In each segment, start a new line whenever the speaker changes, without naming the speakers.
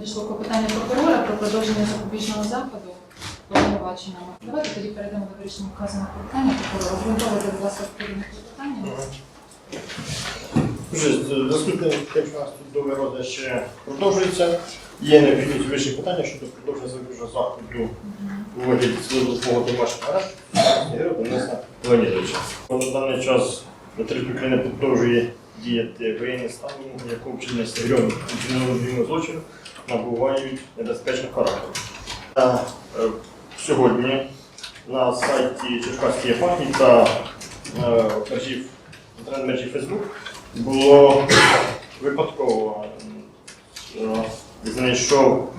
надійшло клопотання прокурора про продовження запобіжного заходу обвинуваченому. Давайте тоді перейдемо до вирішення вказаного клопотання прокурора. Обґрунтовуйте, будь ласка, відповідне клопотання.
Вже наступне тим, що у нас тут довгий розгляд ще продовжується. Є необхідність вирішення питання щодо продовження запобіжного заходу у вигляді цілодобового домашнього арешту Героя Дениса Леонідовича. На даний час на території України продовжує діяти воєнний стан, у якому вчинення адміністративного злочину набувають небезпечного характеру. Та, е, Сьогодні на сайті Черкаської єпархії та е, мережі інтернет-мережі Facebook було випадково е, знайшов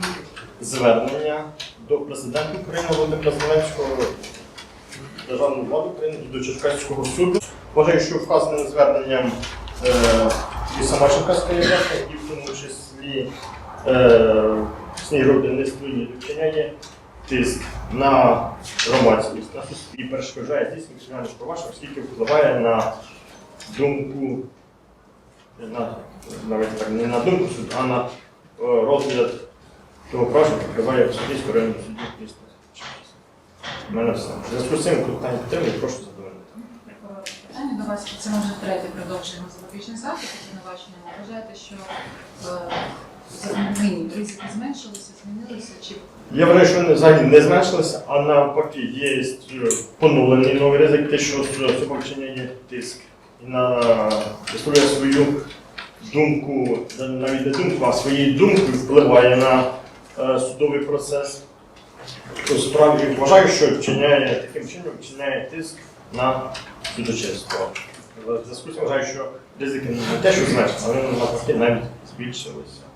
звернення до президента України Володимира Зеленського, Державної влади України до Черкаського суду. Вважаю, що вказаним зверненням е, і сама Черкаська єпархія, і в тому числі е, Снігрод Денис Леонід вчиняє тиск на громадськість, на суспільство і перешкоджає здійснення кримінальних проваджень, оскільки впливає на думку, на, навіть так, не на думку суду, а на е, розгляд того провадження, яке триває в Судівському районному суді міста. У мене все. В зв'язку з цим питання підтримую, прошу задовольнити.
Питання до вас. Це ми вже третє продовжуємо запобіжний захід обвинуваченому. Вважаєте, що
Я вважаю, що взагалі не зменшилися, а навпаки, є е, поновлений новий ризик, те, що особа вчиняє тиск і на висловлює свою думку, навіть не думку, а своєю думкою впливає на е, судовий процес. То справді вважаю, що вчиняє таким чином вчиняє тиск на судочинство. В зв'язку з вважаю, що ризики не те, що зменшилися, але навпаки навіть збільшилися.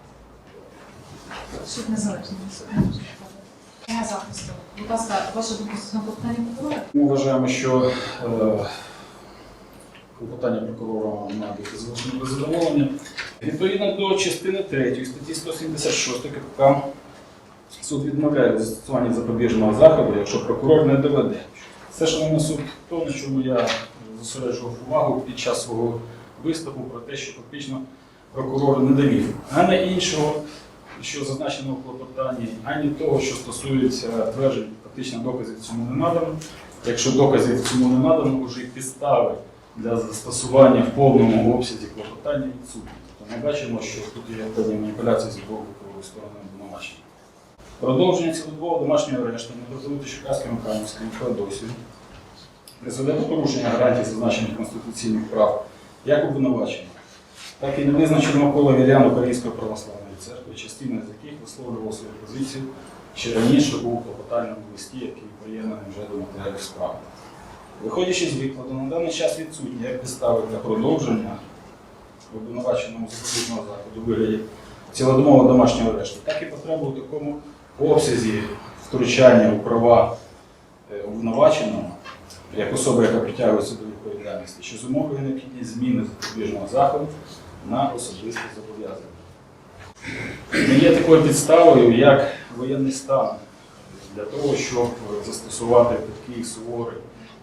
Суд незалежний захисту. Будь ласка, ваша думка стосовно питання прокурора?
Ми вважаємо, що е, клопотання прокурора має бути залишено без задоволення. Відповідно до частини 3 статті 176 КПК суд відмовляє в застосуванні запобіжного заходу, якщо прокурор не доведе. Все, шановний суд, то, на чому я зосереджував увагу під час свого виступу про те, що фактично прокурор не довів ані іншого, що зазначено в клопотанні, ані того, що стосується тверджень, фактично доказів цьому не надано. Якщо доказів цьому не надано, вже й підстави для застосування в повному обсязі клопотання відсутні. Тобто ми бачимо, що тут є певні маніпуляції з боку сторони обвинувачення. Продовження цілодобового домашнього арешту не дозволити Черкаським Михайлівським Феодосію призведе до порушення гарантій зазначених конституційних прав як обвинувачення, так і невизначеного кола вірян Української православної частина з яких висловлював свою позицію ще раніше у клопотальному листі, який приєднаний вже до матеріалів справи. Виходячи з викладу, на даний час відсутні як підстави для продовження обвинуваченому запобіжного заходу вигляді цілодомового домашнього арешту, так і потреба у такому обсязі втручання у права е, обвинуваченого як особи, яка притягується до відповідальності, що зумовлює необхідність зміни запобіжного заходу на особисте зобов'язання. Не є такою підставою, як воєнний стан для того, щоб застосувати такий суворий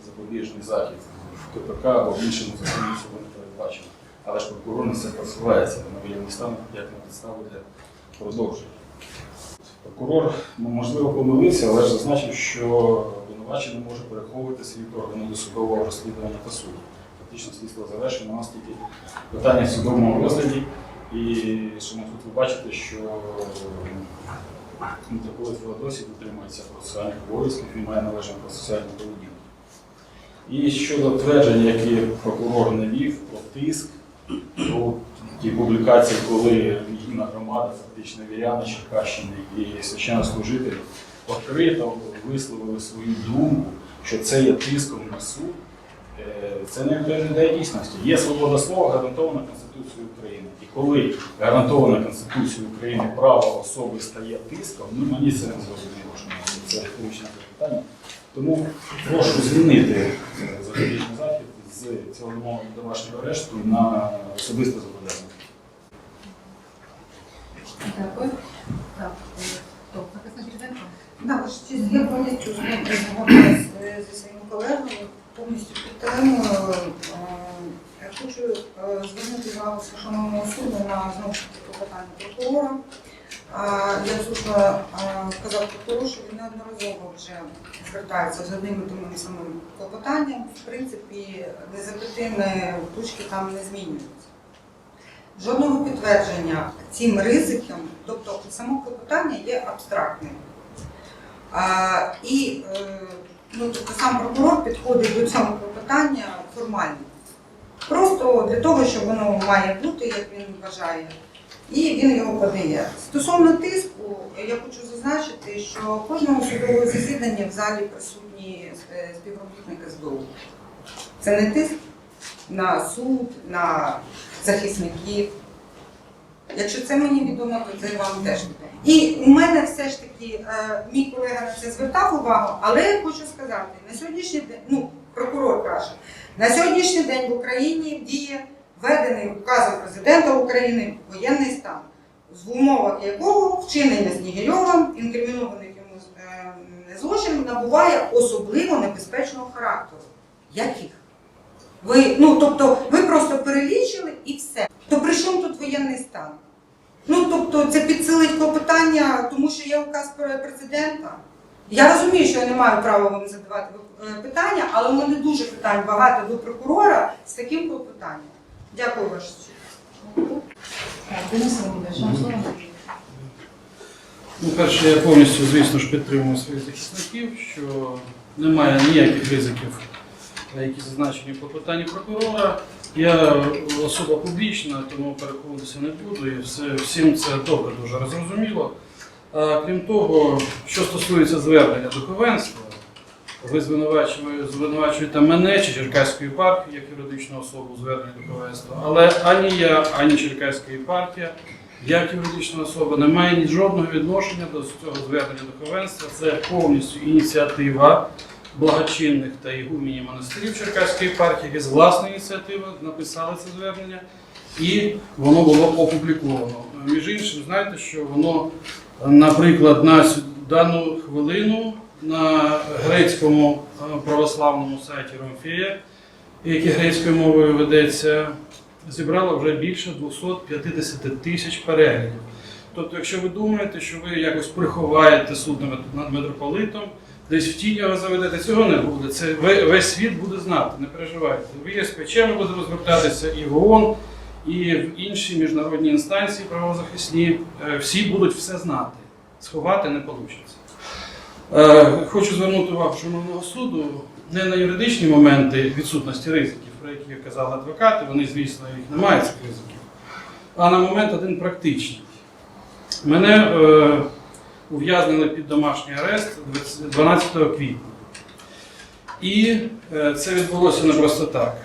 запобіжний захід в КПК або в іншому законі цього не передбачено. Але ж прокурор на це посилається на воєнний стан як на підставу для продовження. Прокурор ну, можливо помилився, але ж зазначив, що обвинувачений може переховувати свій органи досудового розслідування та суду. Фактично слідство завершено, у нас тільки питання в судовому розгляді. І тут ви бачите, що митрополит Феодосій дотримується процесуальних обов'язків і має належну процесуальну поведінку. І щодо твердження, які прокурор не вів про тиск, про ті публікації, коли релігійна громада, фактично віряни Черкащини і священнослужителі відкрито висловили свою думку, що це є тиском на суд, це не відповідає дійсності. Є свобода слова, гарантована Конституцією України. І коли гарантована Конституцією України право особи стає тиском, ну мені це не зрозуміло, що це риторичне питання. Тому прошу звільнити е, запобіжний захід з цілого домашнього арешту на особисте зобов'язання.
Дякую. Так, е, хто? Захисник Ріденко?
Да, ваша я повністю згодна зі своїми колегами, повністю підтримую. Е, Хочу е, звернути увагу шановного суду на знову ж таки клопотання прокурора. Як слушно а, казав прокурор, що він неодноразово вже звертається з одним і тим самим клопотанням. В принципі, незапитими точки там не змінюються. Жодного підтвердження цим ризикам, тобто само клопотання є абстрактним. І е, ну, тобто сам прокурор підходить до цього клопотання формально. Просто для того, що воно має бути, як він вважає, і він його подає. Стосовно тиску, я хочу зазначити, що кожного судового засідання в залі присутні е, співробітники СБУ. Це не тиск на суд, на захисників. Якщо це мені відомо, то це вам теж. І у мене все ж таки, е, мій колега на це звертав увагу, але я хочу сказати, на сьогоднішній день, ну, прокурор каже, на сьогоднішній день в Україні діє введений указом президента України воєнний стан, в умовах якого вчинення Снігирьовим, інкримінованих йому е, злочин, набуває особливо небезпечного характеру. Яких? Ви, ну, тобто, ви просто перелічили і все. То при чому тут воєнний стан? Ну, тобто, це підсилить клопотання, тому що є указ президента. Я розумію, що я не маю права вам задавати е, питання, але у мене дуже питань багато до прокурора з таким клопотанням. Дякую,
слово.
Ну, перше, я повністю, звісно ж, підтримую своїх захисників, що немає ніяких ризиків, які зазначені по питанні прокурора. Я особа публічна, тому переходитися не буду, і все, всім це добре дуже розрозуміло. А, крім того, що стосується звернення духовенства, ви звинувачуєте, мене чи Черкаську єпархію як юридичну особу у зверненні духовенства, але ані я, ані Черкаська єпархія як юридична особа не має ні жодного відношення до цього звернення духовенства. Це повністю ініціатива благочинних та ігумінів монастирів Черкаської єпархії, які з власної ініціативи написали це звернення, і воно було опубліковано. Між іншим, знаєте, що воно, наприклад, на дану хвилину на грецькому е, православному сайті Ромфея, який грецькою мовою ведеться, зібрало вже більше 250 тисяч переглядів. Тобто, якщо ви думаєте, що ви якось приховаєте суд над митрополитом, десь в тінь його заведете, цього не буде. Це весь світ буде знати, не переживайте. В ЄСПЧ ми будемо звертатися і в ООН, і в інші міжнародні інстанції правозахисні. Е, Всі будуть все знати. Сховати не вийде. Е, Хочу звернути увагу Шановного суду не на юридичні моменти відсутності ризиків, про які казали адвокати, вони, звісно, їх немає цих ризиків, а на момент один практичний. Мене ув'язнили під домашній арест 12 квітня. І е, це відбулося не просто так.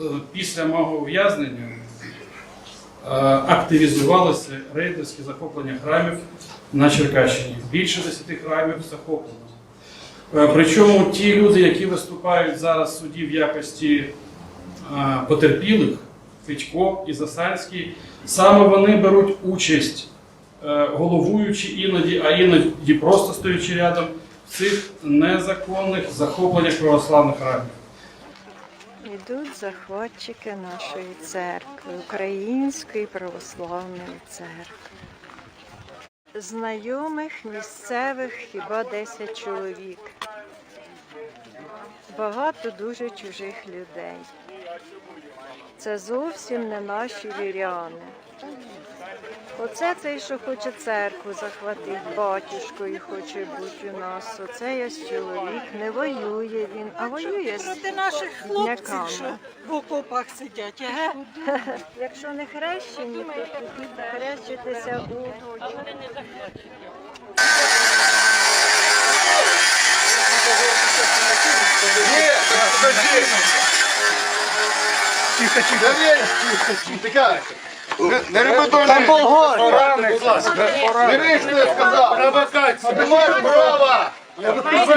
Е, Після мого ув'язнення е, активізувалося рейдерське захоплення храмів на Черкащині. Більше 10 храмів захоплено. Причому ті люди, які виступають зараз в суді в якості потерпілих, Федько і Засанський, саме вони беруть участь, головуючи іноді, а іноді просто стоячи рядом в цих незаконних захопленнях православних храмів.
Йдуть захватчики нашої церкви, Української православної церкви. Знайомих місцевих хіба 10 чоловік. Багато дуже чужих людей. Це зовсім не наші віряни. Оце цей, що хоче церкву захватити, батюшкою хоче бути у нас. Оце є чоловік, не воює він, а воює з
Проти наших хлопців, що в окопах сидять, еге?
Якщо не хрещені, то тоді хрещитися у
Тихо, тихо. Тихо. Не репетуй. Там болгар. Будь ласка. Не я сказав. Провокація. Не маєш права. Я маєш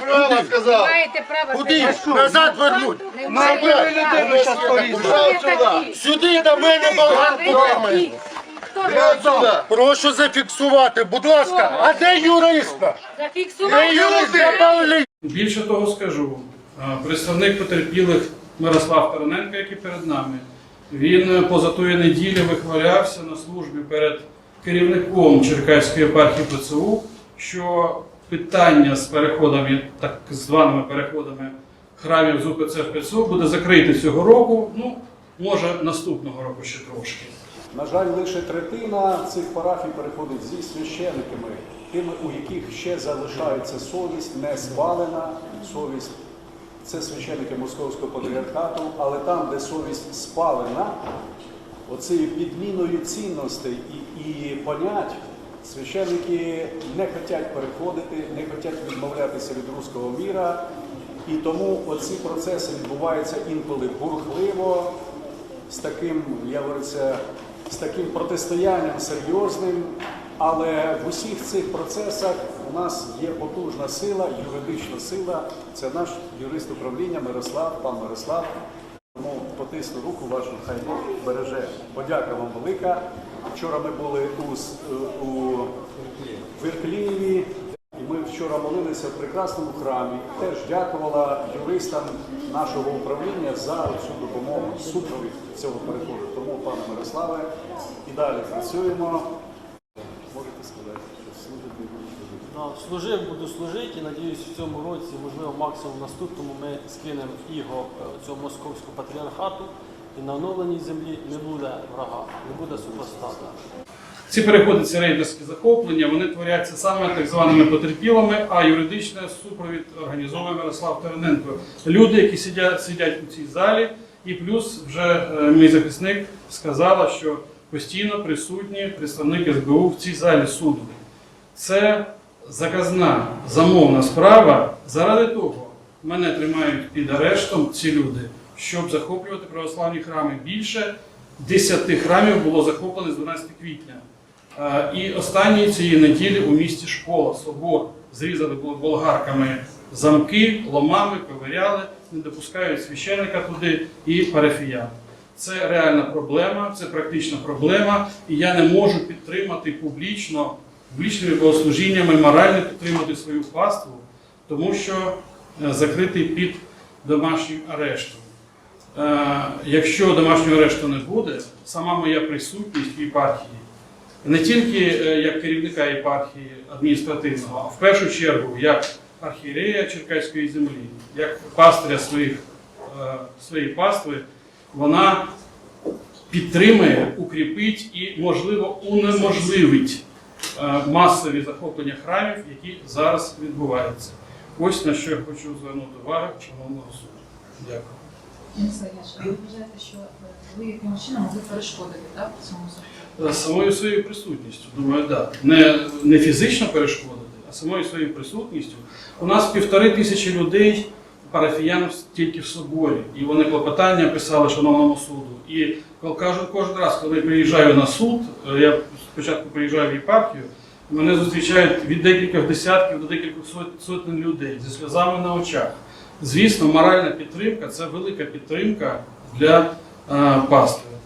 права, сказав.
Маєте право
Куди? Назад вернуть. Маєте
маєте права.
зараз порізати. Сюди до мене болгар подумає. Прошу зафіксувати, будь ласка. А де юриста? Де юриста?
Більше того скажу, представник потерпілих Мирослав Тараненко, який перед нами, він е, поза тої неділі вихвалявся на службі перед керівником Черкаської єпархії ПЦУ, що питання з переходами, так званими переходами храмів з УПЦ в ПЦУ буде закрите цього року. Ну, може, наступного року ще трошки.
На жаль, лише третина цих парафій переходить зі священниками, тими, у яких ще залишається совість, не спалена совість. Це священники Московського патріархату, але там, де совість спалена, оцією підміною цінностей і, і понять, священники не хочуть переходити, не хочуть відмовлятися від руського міра. І тому оці процеси відбуваються інколи бурхливо, з таким, я говорю, з таким протистоянням серйозним. Але в усіх цих процесах у нас є потужна сила, юридична сила. Це наш юрист управління Мирослав, пан Мирослав. Тому потисну руку вашу, хай Бог береже. Подяка вам велика. Вчора ми були у, у Вірклієві, і ми вчора молилися в прекрасному храмі. Теж дякувала юристам нашого управління за цю допомогу, супровід цього переходу. Тому, пане Мирославе, і далі працюємо. Можете сказати, що служити і буду служити.
Да, служив, буду служити і надіюсь, в цьому році, можливо, максимум в наступному ми скинемо іго е, цього московського патріархату і на оновленій землі не буде врага, не буде супостата.
Ці переходи, ці рейдерські захоплення, вони творяться саме так званими потерпілими, а юридичний супровід організовує Мирослав Терненко. Люди, які сидять, сидять у цій залі, і плюс вже е, мій захисник сказала, що постійно присутні представник СБУ в цій залі суду. Це заказна замовна справа. Заради того мене тримають під арештом ці люди, щоб захоплювати православні храми. Більше 10 храмів було захоплено з 12 квітня. І останньої цієї неділі у місті школа, собор, зрізали болгарками замки, ломами, ковиряли, не допускають священника туди і парафіян. Це реальна проблема, це практична проблема, і я не можу підтримати публічно, публічними богослужіннями, морально підтримати свою паству, тому що е, закритий під домашнім арештом. Е, Якщо домашнього арешту не буде, сама моя присутність в єпархії, не тільки е, як керівника єпархії адміністративного, а в першу чергу як архієрея Черкаської землі, як пастиря своїх, своєї пастви, вона підтримує, укріпить і, можливо, унеможливить масові захоплення храмів, які зараз відбуваються. Ось на що я хочу звернути увагу шановного суду. Дякую.
Денис ви вважаєте, що е, ви якимось чином могли перешкодити так, цьому захопленню?
Самою своєю присутністю, думаю, так. Не, не фізично перешкодити, а самою своєю присутністю. У нас півтори тисячі людей, парафіян тільки в соборі. І вони клопотання писали шановному суду. І кажу, кожен раз, коли я приїжджаю на суд, е, я спочатку приїжджаю в єпархію, мене зустрічають від декількох десятків до декількох сотень людей зі сльозами на очах. Звісно, моральна підтримка це велика підтримка для е, пастиря.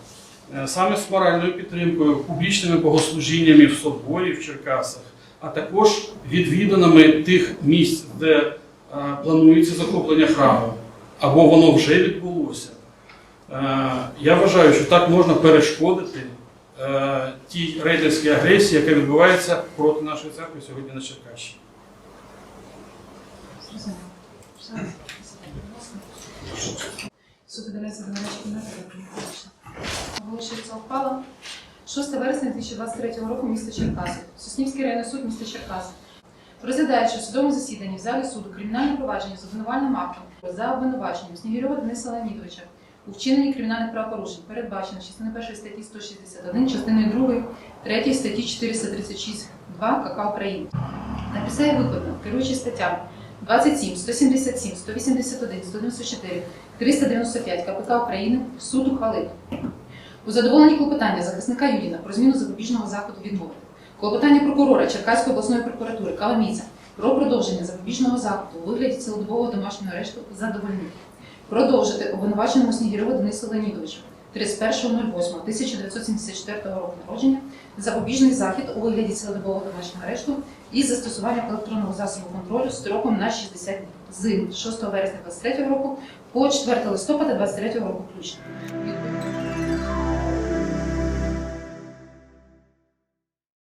Е, Саме з моральною підтримкою, публічними богослужіннями в соборі в Черкасах, а також відвіданими тих місць, де планується захоплення храму, або воно вже відбулося. Я вважаю, що так можна перешкодити тій рейдерській агресії, яка відбувається проти нашої церкви сьогодні на Черкащині.
Суд видаляється до нарешті кімнати, Оголошується ухвала. 6 вересня 2023 року місто Черкаси. Соснівський районний суд міста Черкаси. Розглядаючи в судовому засіданні в залі суду кримінальне провадження з обвинувальним актом за обвинуваченням Снігірьова Дениса Леонідовича у вчиненні кримінальних правопорушень, передбачено частиною 1 статті 161, частиною 2, 3 статті 436 2 КК України. На підставі викладено, керуючи статтями 27, 177, 181, 194, 395 КПК України суд ухвалив. У задоволенні клопотання захисника Юдіна про зміну запобіжного заходу відмовити. Клопотання прокурора Черкаської обласної прокуратури Каламіця про продовження запобіжного заходу у вигляді цілодобового домашнього арешту задовольнити. Продовжити обвинуваченому Снігірьову Денису Леонідовичу 31.08.1974 року народження запобіжний захід у вигляді цілодобового домашнього арешту із застосуванням електронного засобу контролю строком на 60 днів з 6 вересня 2023 року по 4 листопада 2023 року включно.